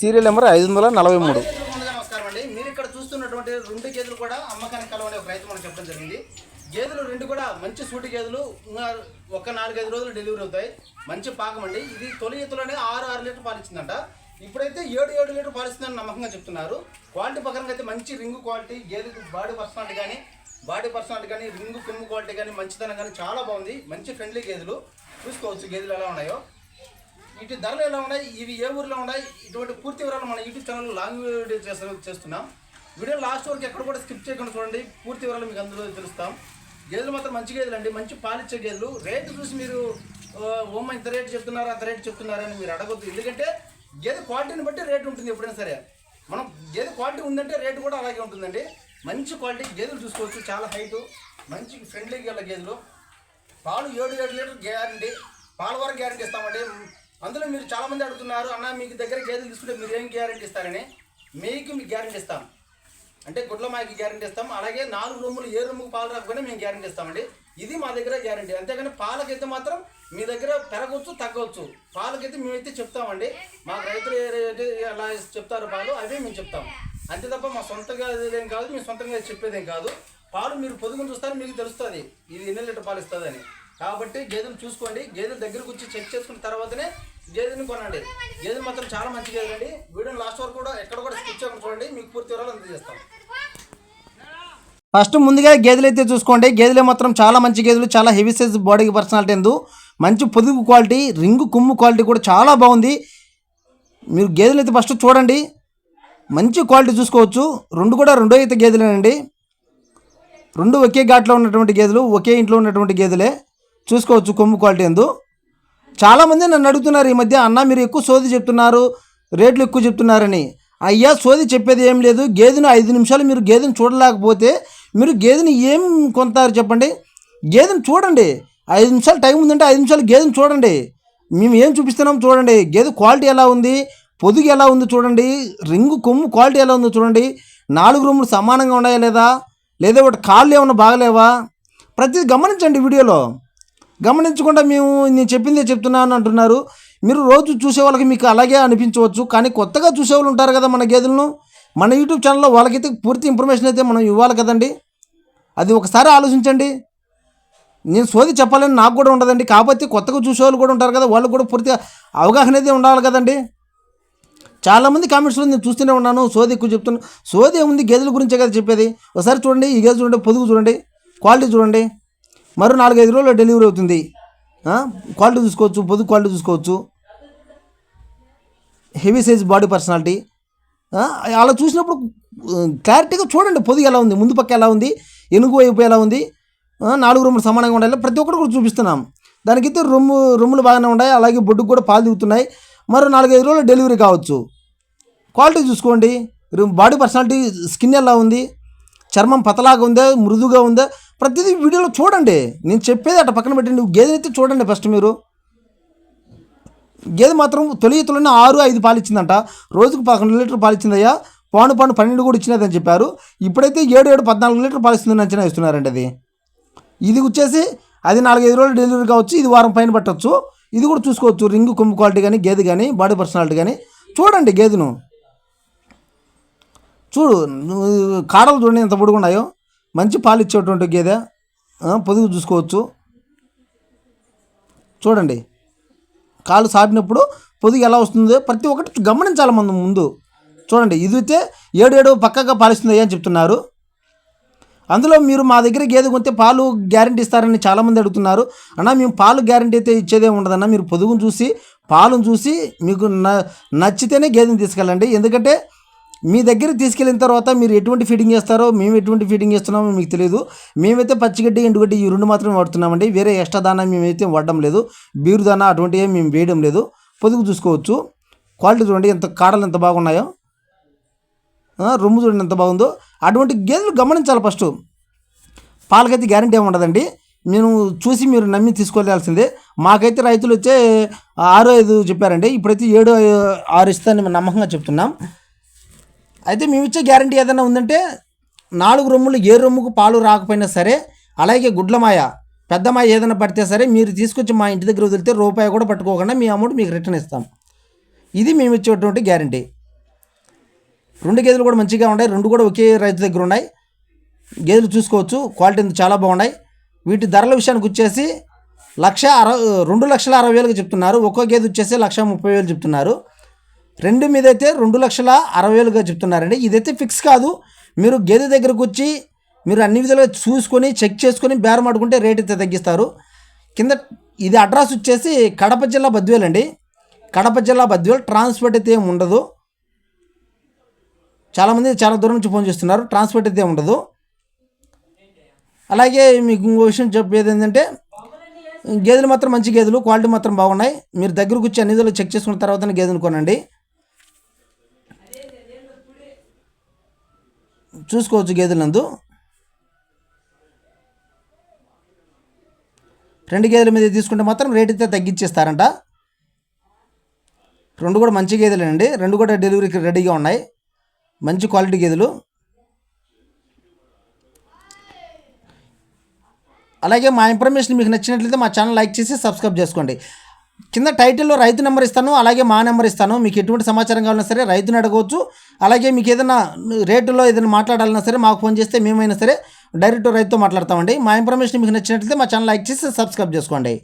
Serial number ఐదు వందల నలభై మూడు. నమస్కారం అండి మీరు ఇక్కడ చూస్తున్నటువంటి రెండు గేదెలు కూడా అమ్మకానికి కలవని ఒక రైతు మనం చెప్పడం జరిగింది. గేదెలు రెండు కూడా మంచి సూటి గేదెలు. ఒక నాలుగైదు రోజులు డెలివరీ అవుతాయి. మంచి పాకం అండి. ఇది తొలి ఎత్తులోనే ఆరు ఆరు లీటర్ పాలిచ్చిందంట ఇప్పుడైతే ఏడు ఏడు లీటర్ పాలిస్తుందని నమ్మకంగా చెప్తున్నారు. క్వాలిటీ పక్కన అయితే మంచి రింగు క్వాలిటీ గేదెకి బాడీ పర్సనాలిటీ కానీ బాడీ పర్సనాలిటీ కానీ రింగు కొమ్ము క్వాలిటీ కానీ మంచిదనం కానీ చాలా బాగుంది. మంచి ఫ్రెండ్లీ గేదెలు. చూసుకోవచ్చు గేదెలు ఎలా ఉన్నాయో. ఇటు ధరలు ఎలా ఉన్నాయి? ఇవి ఏ ఊర్లో ఉన్నాయి? ఇటువంటి పూర్తి వివరాలు మన యూట్యూబ్ ఛానల్ లాంగ్ వీడియో చేస్తూ చేస్తున్నాం. వీడియో లాస్ట్ వరకు ఎక్కడ కూడా స్కిప్ చేయకుండా చూడండి. పూర్తి వివరాలు మీకు అందులో తెలుస్తాం. గేదెలు మాత్రం మంచి గేదెలు అండి మంచి పాలిచ్చే గేదెలు. రేటు చూసి మీరు ఓమ్మ ఇంత రేటు చెప్తున్నారు? అంత రేటు చెప్తున్నారని మీరు అడగద్దు. ఎందుకంటే గేదె క్వాలిటీని బట్టి రేటు ఉంటుంది ఎప్పుడైనా సరే. మనం గేదె క్వాలిటీ ఉందంటే రేటు కూడా అలాగే ఉంటుందండి. మంచి క్వాలిటీ గేదెలు చూసుకోవచ్చు. చాలా హైటు. మంచి ఫ్రెండ్లీ గల గేదెలు. పాలు ఏడు ఏడు లీటర్ గ్యారంటీ. పాల వరకు గ్యారంటీ ఇస్తామండి. అందులో మీరు చాలామంది అడుగుతున్నారు అన్న మీకు దగ్గర గేదెలు తీసుకుంటే మీరు ఏం గ్యారంటీ ఇస్తారని? మీకు మీకు గ్యారంటీ ఇస్తాం. అంటే గుడ్ల మాయకి గ్యారంటీ ఇస్తాం. అలాగే నాలుగు రూములు ఏ రూమ్కి పాలు రాకపోయినా మేము గ్యారంటీ ఇస్తామండి. ఇది మా దగ్గర గ్యారంటీ అంతేగాని పాలకైతే మాత్రం మీ దగ్గర పెరగవచ్చు తగ్గవచ్చు పాలకైతే మేమైతే చెప్తామండి. మా రైతులు ఎలా చెప్తారు పాలు అవే మేము చెప్తాం. అంతే తప్ప మా సొంతంగా ఏం కాదు మేము సొంతంగా చెప్పేదేం కాదు. పాలు మీరు పొదుగుని చూస్తారు మీకు తెలుస్తుంది. ఇది ఎన్ని లీటర్ పాలు ఇస్తుందని. కాబట్టి గేదెలు చూసుకోండి. గేదెలు దగ్గరకు వచ్చి చెక్ చేసుకున్న తర్వాతనే గేదెని కొనండి. గేదెలు మాత్రం చాలా మంచి గేదెలు అండి. వీడియో లాస్ట్ వరకు కూడా ఎక్కడ కూడా స్కిప్ చేయకుండా చూడండి. మీకు పూర్తి వివరాలు అందజేస్తాం. ఫస్ట్ ముందుగా గేదెలు అయితే చూసుకోండి. గేదెలు మాత్రం చాలా మంచి గేదెలు. చాలా హెవీ సైజ్ బాడీకి పర్సనాలిటీ ఎందు మంచి పొదుపు క్వాలిటీ రింగు కుమ్ము క్వాలిటీ కూడా చాలా బాగుంది. మీరు గేదెలు అయితే ఫస్ట్ చూడండి. మంచి క్వాలిటీ చూసుకోవచ్చు. రెండు కూడా రెండో అయితే గేదెలేనండి. రెండు ఒకే ఘాట్లో ఉన్నటువంటి గేదెలు ఒకే ఇంట్లో ఉన్నటువంటి గేదెలే. చూసుకోవచ్చు కొమ్ము క్వాలిటీ ఎందు. చాలామంది నన్ను అడుగుతున్నారు ఈ మధ్య అన్న మీరు ఎక్కువ సోది చెప్తున్నారు రేట్లు ఎక్కువ చెప్తున్నారని. అయ్యా సోది చెప్పేది ఏం లేదు. గేదెను ఐదు నిమిషాలు మీరు గేదెను చూడలేకపోతే మీరు గేదెని ఏం కొంటారు చెప్పండి? గేదెను చూడండి. ఐదు నిమిషాలు టైం ఉందంటే ఐదు నిమిషాలు గేదెను చూడండి. మేము ఏం చూపిస్తున్నాం చూడండి. గేదె క్వాలిటీ ఎలా ఉంది? పొదుగు ఎలా ఉంది చూడండి. రింగు కొమ్ము క్వాలిటీ ఎలా ఉందో చూడండి. నాలుగు రూములు సమానంగా ఉన్నాయా లేదా? లేదా ఒకటి కాళ్ళు ఏమైనా బాగలేవా? ప్రతిదీ గమనించండి వీడియోలో. గమనించకుండా మేము నేను చెప్పిందే చెప్తున్నాను అంటున్నారు. మీరు రోజు చూసే వాళ్ళకి మీకు అలాగే అనిపించవచ్చు. కానీ కొత్తగా చూసేవాళ్ళు ఉంటారు కదా మన గేదెలను. మన యూట్యూబ్ ఛానల్లో వాళ్ళకైతే పూర్తి ఇన్ఫర్మేషన్ అయితే మనం ఇవ్వాలి కదండి. అది ఒకసారి ఆలోచించండి. నేను సోది చెప్పాలని నాకు కూడా ఉండదండి. కాకపోతే కొత్తగా చూసేవాళ్ళు కూడా ఉంటారు కదా వాళ్ళు కూడా పూర్తిగా అవగాహన అయితే ఉండాలి కదండి. చాలామంది కామెంట్స్లో నేను చూస్తూనే ఉన్నాను. సోది ఎక్కువ చెప్తున్నాను సోది ఏముంది? గేదెల గురించే కదా చెప్పేది. ఒకసారి చూడండి ఈ గేదె చూడండి పొదుగు చూడండి క్వాలిటీ చూడండి. మరో నాలుగైదు రోజుల్లో డెలివరీ అవుతుంది. క్వాలిటీ చూసుకోవచ్చు పొదుగు క్వాలిటీ చూసుకోవచ్చు. Heavy size body personality. అలా చూసినప్పుడు క్లారిటీగా చూడండి పొదుగు ఎలా ఉంది ముందు పక్క ఎలా ఉంది ఎనుగు వైపు ఎలా ఉంది నాలుగు రొమ్ములు సమానంగా ఉండాలి ప్రతి ఒక్కరు కూడా చూపిస్తున్నాం. దానికైతే రొమ్ము రొమ్ములు బాగానే ఉన్నాయి అలాగే బొడ్డుకు కూడా పాలు దిగుతున్నాయి మరో నాలుగైదు రోజులు డెలివరీ కావచ్చు. క్వాలిటీ చూసుకోండి బాడీ పర్సనాలిటీ స్కిన్ ఎలా ఉంది చర్మం పతలాగా ఉందా మృదుగా ఉందా ప్రతిదీ వీడియోలో చూడండి. నేను చెప్పేది అట్ట పక్కన పెట్టండి. గేదె అయితే చూడండి ఫస్ట్ మీరు. గేదె మాత్రం తొలి ఈతలోనే ఆరు ఐదు పాలు ఇచ్చిందంట. రోజుకు పదకొండు లీటర్ పాలు ఇచ్చిందయ్యా. పాను పాను పన్నెండు కూడా ఇచ్చినదని చెప్పారు. ఇప్పుడైతే ఏడు ఏడు పద్నాలుగు లీటర్ పాలు ఇస్తుందని అంచనా ఇస్తున్నారండి అది ఇది వచ్చేసి అది నాలుగైదు రోజులు డెలివరీ కావచ్చు. ఇది వారం పైన పట్టవచ్చు ఇది కూడా చూసుకోవచ్చు. రింగు కొమ్ము క్వాలిటీ కానీ గేదె కానీ బాడీ పర్సనాలిటీ కానీ చూడండి గేదెను. చూడు నువ్వు కాడలు చూడండి ఎంత పొడుగున్నాయో. మంచి పాలు ఇచ్చేటువంటి గేదె పొదుగు చూసుకోవచ్చు. చూడండి. కాలు సాటినప్పుడు పొదుగు ఎలా వస్తుందో ప్రతి ఒక్కటి గమనించాలి మనం ముందు. చూడండి ఇది అయితే ఏడు ఏడు పక్కగా పాలిస్తుంది అని చెప్తున్నారు. అందులో మీరు మా దగ్గర గేదె కొంటే పాలు గ్యారంటీ ఇస్తారని చాలామంది అడుగుతున్నారు. అన్న మేము పాలు గ్యారంటీ అయితే ఇచ్చేదే ఉండదన్న మీరు పొదుగును చూసి పాలను చూసి మీకు న నచ్చితేనే గేదెని తీసుకెళ్ళండి. ఎందుకంటే మీ దగ్గర తీసుకెళ్ళిన తర్వాత మీరు ఎటువంటి ఫీడింగ్ చేస్తారో మేము ఎటువంటి ఫీడింగ్ చేస్తున్నామో మీకు తెలియదు మేమైతే పచ్చిగడ్డి ఎండుగడ్డి ఈ రెండు మాత్రమే వాడుతున్నామండి. వేరే ఎక్స్ట్రా దానా మేమైతే వాడడం లేదు. బీరు దానా అటువంటివి మేము వేయడం లేదు. పొదుగు చూసుకోవచ్చు. క్వాలిటీ చూడండి ఎంత కాడలు ఎంత బాగున్నాయో. రొమ్ము చూడండి ఎంత బాగుందో. అటువంటి గేదెలు గమనించాలి ఫస్ట్. పాలకైతే గ్యారంటీ ఏమి ఉండదండి. మేము చూసి మీరు నమ్మి తీసుకోవాల్సిందే. మాకైతే రైతులు వచ్చే ఆరు ఐదు చెప్పారండి. ఇప్పుడైతే ఏడు ఆరు ఇస్తానని మేము నమ్మకంగా చెప్తున్నాం. అయితే మేము ఇచ్చే గ్యారంటీ ఏదైనా ఉందంటే నాలుగు రొమ్ములు ఏ రొమ్ముకు పాలు రాకపోయినా సరే అలాగే గుడ్లమాయ పెద్దమాయ ఏదైనా పడితే సరే మీరు తీసుకొచ్చి మా ఇంటి దగ్గర వదిలితే రూపాయి కూడా పట్టుకోకుండా మీ అమౌంట్ మీకు రిటర్న్ ఇస్తాం. ఇది మేము ఇచ్చేటువంటి గ్యారంటీ. రెండు గేదెలు కూడా మంచిగా ఉన్నాయి. రెండు కూడా ఒకే రైతు దగ్గర ఉన్నాయి. గేదెలు చూసుకోవచ్చు. క్వాలిటీ చాలా బాగున్నాయి. వీటి ధరల విషయానికి వచ్చేసి లక్ష అరవై రెండు లక్షల అరవై వేలకు చెప్తున్నారు. ఒక్కో గేదె వచ్చేసి లక్ష ముప్పై వేలు చెప్తున్నారు. రెండు మీద అయితే రెండు లక్షల అరవై వేలుగా చెప్తున్నారండి. ఇదైతే ఫిక్స్ కాదు. మీరు గేదె దగ్గరకు వచ్చి మీరు అన్ని విధాలుగా చూసుకొని చెక్ చేసుకొని బేరం ఆడుకుంటే రేట్ అయితే తగ్గిస్తారు. కింద ఇది అడ్రస్ వచ్చేసి కడప జిల్లా బద్వేల్ అండి. కడప జిల్లా బద్వేల్ ట్రాన్స్పోర్ట్ అయితే ఏమి ఉండదు. చాలామంది చాలా దూరం నుంచి ఫోన్ చేస్తున్నారు. ట్రాన్స్పోర్ట్ అయితే ఉండదు. అలాగే మీకు ఇంకో విషయం చెప్పేది ఏంటంటే గేదెలు మాత్రం మంచి గేదెలు క్వాలిటీ మాత్రం బాగున్నాయి. మీరు దగ్గరకు వచ్చి అన్ని విధాలు చెక్ చేసుకున్న తర్వాత గేదెను కొనండి. చూసుకోవచ్చు గేదెల నందు. రెండు గేదెల మీద తీసుకుంటే మాత్రం రేట్ అయితే తగ్గించేస్తారంట. రెండు కూడా మంచి గేదెలేనండి. రెండు కూడా డెలివరీకి రెడీగా ఉన్నాయి. మంచి క్వాలిటీ గేదెలు. అలాగే మా ఇన్ఫర్మేషన్ మీకు నచ్చినట్లయితే మా ఛానల్ లైక్ చేసి సబ్స్క్రైబ్ చేసుకోండి. కింద టైటిల్లో రైతు నెంబర్ ఇస్తాను అలాగే మా నెంబర్ ఇస్తాను. మీకు ఎటువంటి సమాచారం కావాలన్నా సరే రైతుని అడగవచ్చు. అలాగే మీకు ఏదైనా రేటులో ఏదైనా మాట్లాడాలన్నా సరే మాకు ఫోన్ చేస్తే మేమైనా సరే డైరెక్ట్ రైతుతో మాట్లాడతామండి. మా ఇన్ఫర్మేషన్ మీకు నచ్చినట్లయితే మా ఛానల్ లైక్ చేసి సబ్స్క్రైబ్ చేసుకోండి.